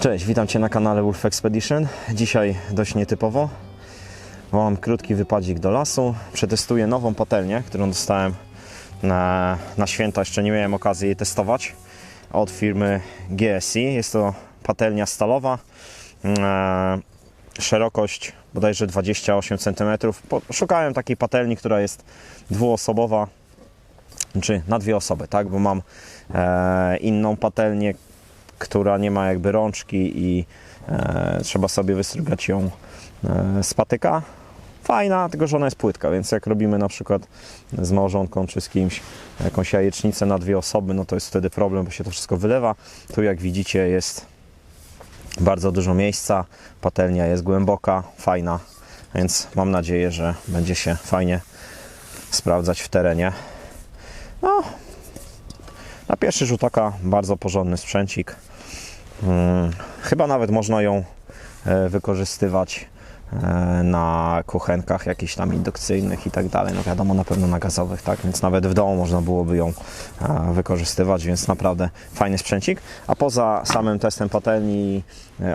Cześć, witam Cię na kanale Wolf Expedition. Dzisiaj dość nietypowo. Mam krótki wypadzik do lasu. Przetestuję nową patelnię, którą dostałem na, na święta. Jeszcze nie miałem okazji jej testować. Od firmy GSI. Jest to patelnia stalowa. E, szerokość bodajże 28 cm. Szukałem takiej patelni, która jest dwuosobowa, czy na dwie osoby, tak? Bo mam e, inną patelnię, która nie ma jakby rączki i e, trzeba sobie wystrugać ją e, z patyka. Fajna, tylko że ona jest płytka, więc jak robimy na przykład z małżonką czy z kimś jakąś jajecznicę na dwie osoby, no to jest wtedy problem, bo się to wszystko wylewa. Tu jak widzicie jest bardzo dużo miejsca, patelnia jest głęboka, fajna, więc mam nadzieję, że będzie się fajnie sprawdzać w terenie. No, na pierwszy rzut oka bardzo porządny sprzęcik. Hmm, chyba nawet można ją e, wykorzystywać e, na kuchenkach jakichś tam indukcyjnych i tak dalej. No wiadomo, na pewno na gazowych, tak? Więc nawet w domu można byłoby ją e, wykorzystywać, więc naprawdę fajny sprzęcik. A poza samym testem patelni i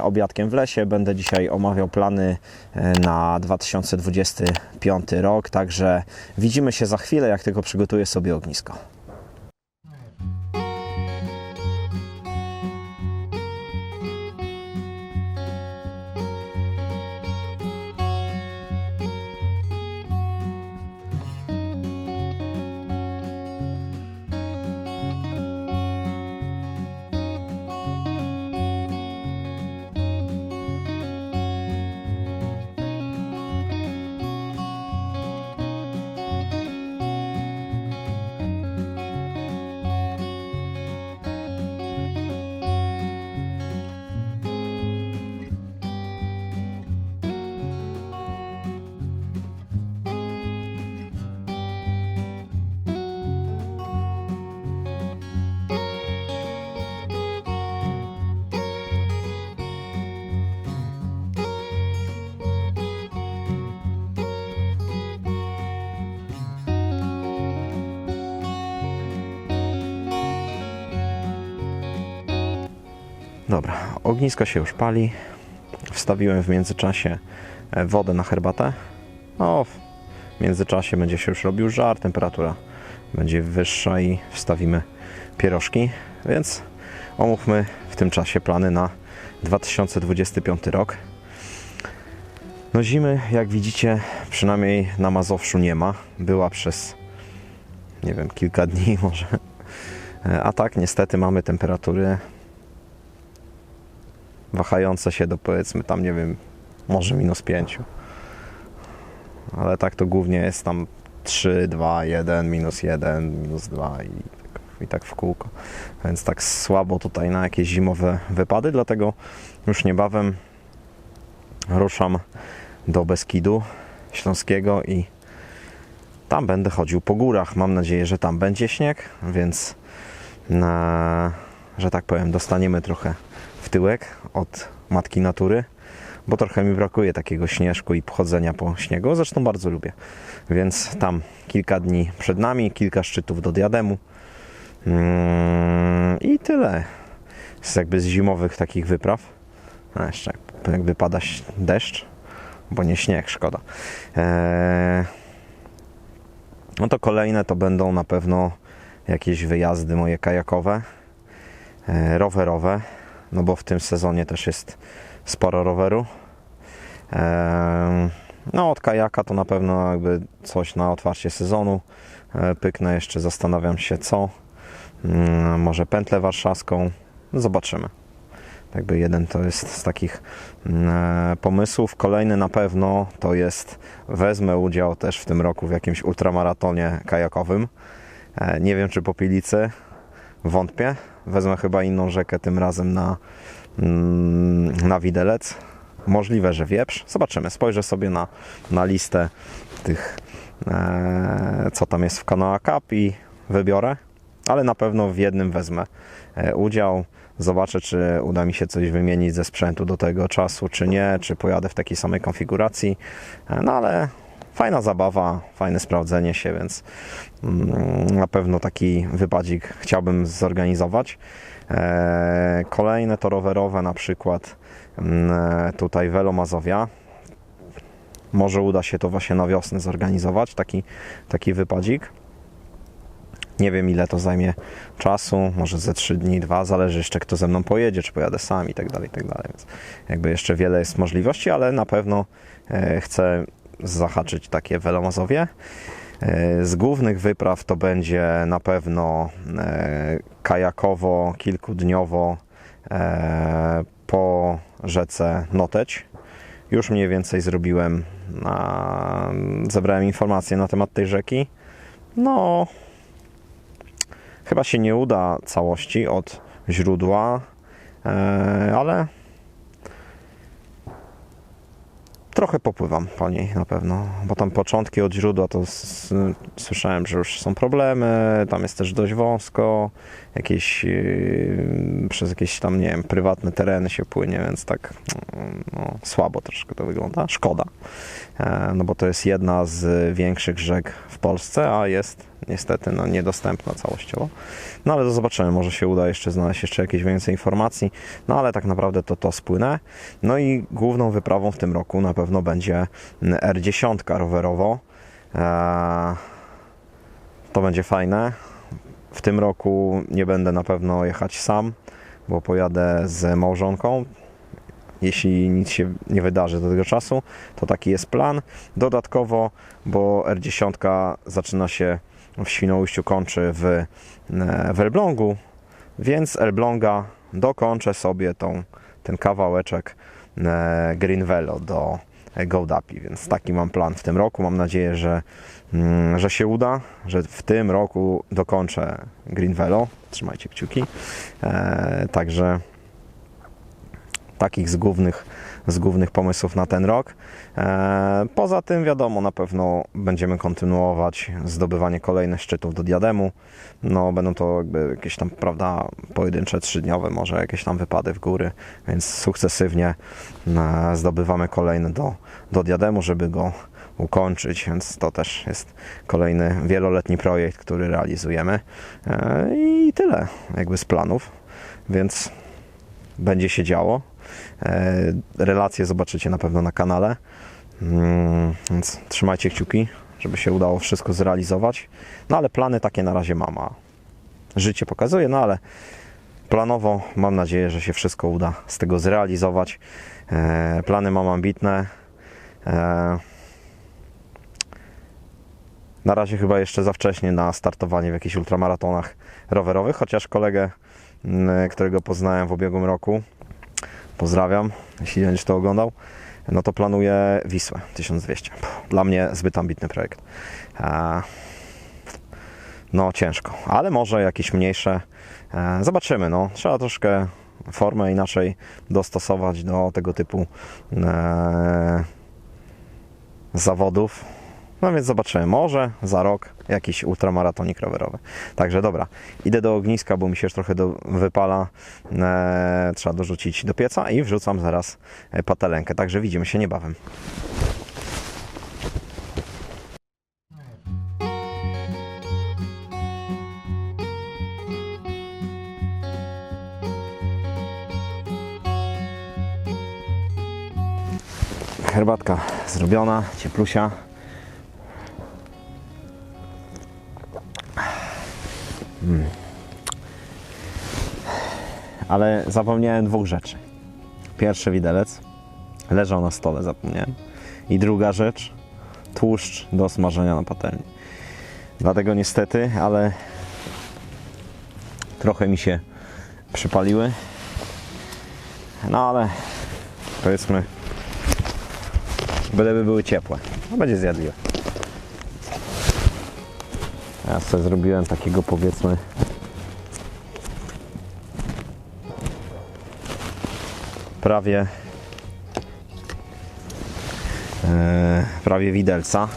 obiadkiem w lesie będę dzisiaj omawiał plany na 2025 rok, także widzimy się za chwilę, jak tylko przygotuję sobie ognisko. Dobra, ognisko się już pali. Wstawiłem w międzyczasie e, wodę na herbatę. No, w międzyczasie będzie się już robił żar, temperatura będzie wyższa i wstawimy pierożki. Więc omówmy w tym czasie plany na 2025 rok. No zimy, jak widzicie, przynajmniej na Mazowszu nie ma. Była przez, nie wiem, kilka dni może. E, A tak, niestety mamy temperatury wahające się do powiedzmy tam, nie wiem, może minus 5. Ale tak to głównie jest tam 3, 2, 1, minus 1, minus 2 i, tak- i tak w kółko. Więc tak słabo tutaj na jakieś zimowe wypady, dlatego już niebawem ruszam do Beskidu Śląskiego i tam będę chodził po górach. Mam nadzieję, że tam będzie śnieg, więc na, że tak powiem, dostaniemy trochę w tyłek od matki natury, bo trochę mi brakuje takiego śnieżku i chodzenia po śniegu. Zresztą bardzo lubię. Więc tam kilka dni przed nami, kilka szczytów do diademu. Mm, I tyle. Z jakby z zimowych takich wypraw. A jeszcze jak- jakby pada deszcz, bo nie śnieg, szkoda. Eee, no to kolejne to będą na pewno jakieś wyjazdy moje kajakowe, e, rowerowe, no bo w tym sezonie też jest sporo roweru. Em, No od kajaka to na pewno jakby coś na otwarcie sezonu. E, Pyknę jeszcze, zastanawiam się co. Mm, Może pętlę warszawską. Zobaczymy. Jakby jeden to jest z takich mm, e, pomysłów. Kolejny na pewno to jest wezmę udział też w tym roku w jakimś ultramaratonie kajakowym. E, Nie wiem czy po Pilicy, wątpię. Wezmę chyba inną rzekę tym razem na, mm, na Widelec. Możliwe, że wieprz. Zobaczymy. Spojrzę sobie na, na listę tych, e, co tam jest w Kanoa Cup i wybiorę. Ale na pewno w jednym wezmę e, udział. Zobaczę, czy uda mi się coś wymienić ze sprzętu do tego czasu, czy nie, czy pojadę w takiej samej konfiguracji. E, No ale fajna zabawa, fajne sprawdzenie się, więc mm, na pewno taki wypadzik chciałbym zorganizować. E, kolejne to rowerowe, na przykład mm, tutaj Velo Mazowia. Może uda się to właśnie na wiosnę zorganizować, taki, taki wypadzik. Nie wiem ile to zajmie czasu, może ze 3 dni, 2, zależy jeszcze kto ze mną pojedzie, czy pojadę sam i tak dalej, i tak dalej. Więc jakby jeszcze wiele jest możliwości, ale na pewno e, chcę zahaczyć takie Welomazowie. E, Z głównych wypraw to będzie na pewno e, kajakowo, kilkudniowo e, po rzece Noteć. Już mniej więcej zrobiłem, zebrałem informacje na temat tej rzeki. No, chyba się nie uda całości od źródła, ale trochę popływam po niej na pewno, bo tam początki od źródła to słyszałem, że już są problemy, tam jest też dość wąsko, jakieś yy, przez jakieś tam, nie wiem, prywatne tereny się płynie, więc tak no, słabo troszkę to wygląda, szkoda, no bo to jest jedna z większych rzek w Polsce, a jest niestety no, niedostępna całościowo. No ale to zobaczymy, może się uda jeszcze znaleźć jeszcze jakieś więcej informacji, no ale tak naprawdę to to spłynę. No i główną wyprawą w tym roku na pewno będzie R10 rowerowo. Eee, to będzie fajne. W tym roku nie będę na pewno jechać sam, bo pojadę z małżonką. Jeśli nic się nie wydarzy do tego czasu, to taki jest plan. Dodatkowo, bo R10 zaczyna się w Świnoujściu, kończy w, e, w Elblągu, więc Elbląga dokończę sobie tą, ten kawałeczek e, Green Velo do Gołdapi, więc taki mam plan w tym roku. Mam nadzieję, że, mm, że się uda, że w tym roku dokończę Green Velo. Trzymajcie kciuki. E, także takich z głównych, z głównych pomysłów na ten rok. E, Poza tym, wiadomo, na pewno będziemy kontynuować zdobywanie kolejnych szczytów do diademu. No, będą to jakby jakieś tam, prawda, pojedyncze, trzydniowe, może jakieś tam wypady w góry, więc sukcesywnie e, zdobywamy kolejne do, do diademu, żeby go ukończyć, więc to też jest kolejny wieloletni projekt, który realizujemy. E, I tyle jakby z planów, więc będzie się działo. E, Relacje zobaczycie na pewno na kanale. Mm, Więc trzymajcie kciuki, żeby się udało wszystko zrealizować. No ale plany takie na razie mam. A życie pokazuje, no ale planowo mam nadzieję, że się wszystko uda z tego zrealizować. E, Plany mam ambitne. E, Na razie chyba jeszcze za wcześnie na startowanie w jakichś ultramaratonach rowerowych, chociaż kolegę, mm, którego poznałem w ubiegłym roku, pozdrawiam, jeśli będziesz to oglądał, no to planuję Wisłę 1200. Dla mnie zbyt ambitny projekt. E, No ciężko, ale może jakieś mniejsze. E, Zobaczymy, no. Trzeba troszkę formę inaczej dostosować do tego typu e, zawodów. No więc zobaczymy. Może za rok jakiś ultramaratonik rowerowy. Także dobra, idę do ogniska, bo mi się już trochę do, wypala. E, trzeba dorzucić do pieca i wrzucam zaraz e, patelenkę. Także widzimy się niebawem. Herbatka zrobiona, cieplusia. Ale zapomniałem dwóch rzeczy. Pierwszy widelec leżał na stole, zapomniałem. I druga rzecz, tłuszcz do smażenia na patelni. Dlatego niestety, ale trochę mi się przypaliły. No ale powiedzmy, byleby były ciepłe. No będzie zjadliwe. Ja sobie zrobiłem takiego powiedzmy prawie e, prawie widelca.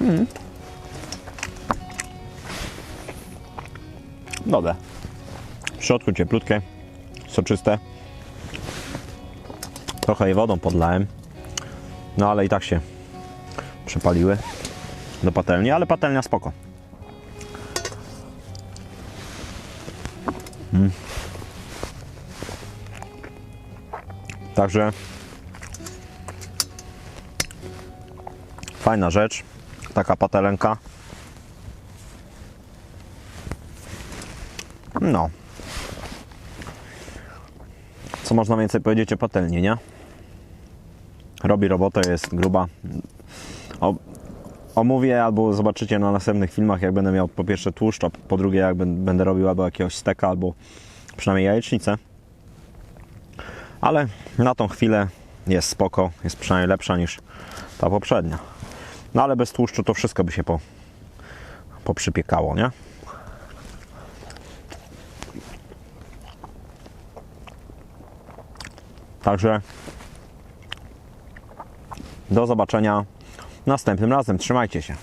Mm. Dobre. W środku cieplutkie, soczyste. Trochę je wodą podlałem. No ale i tak się przepaliły do patelni, ale patelnia spoko. Także fajna rzecz, taka patelenka. No. Co można więcej powiedzieć o patelni, nie? Robi robotę, jest gruba. Omówię albo zobaczycie na następnych filmach, jak będę miał po pierwsze tłuszcz, a po drugie jak będę robił albo jakiegoś steka, albo przynajmniej jajecznicę. Ale na tą chwilę jest spoko, jest przynajmniej lepsza niż ta poprzednia. No ale bez tłuszczu to wszystko by się po, poprzypiekało, nie? Także do zobaczenia następnym razem. Trzymajcie się.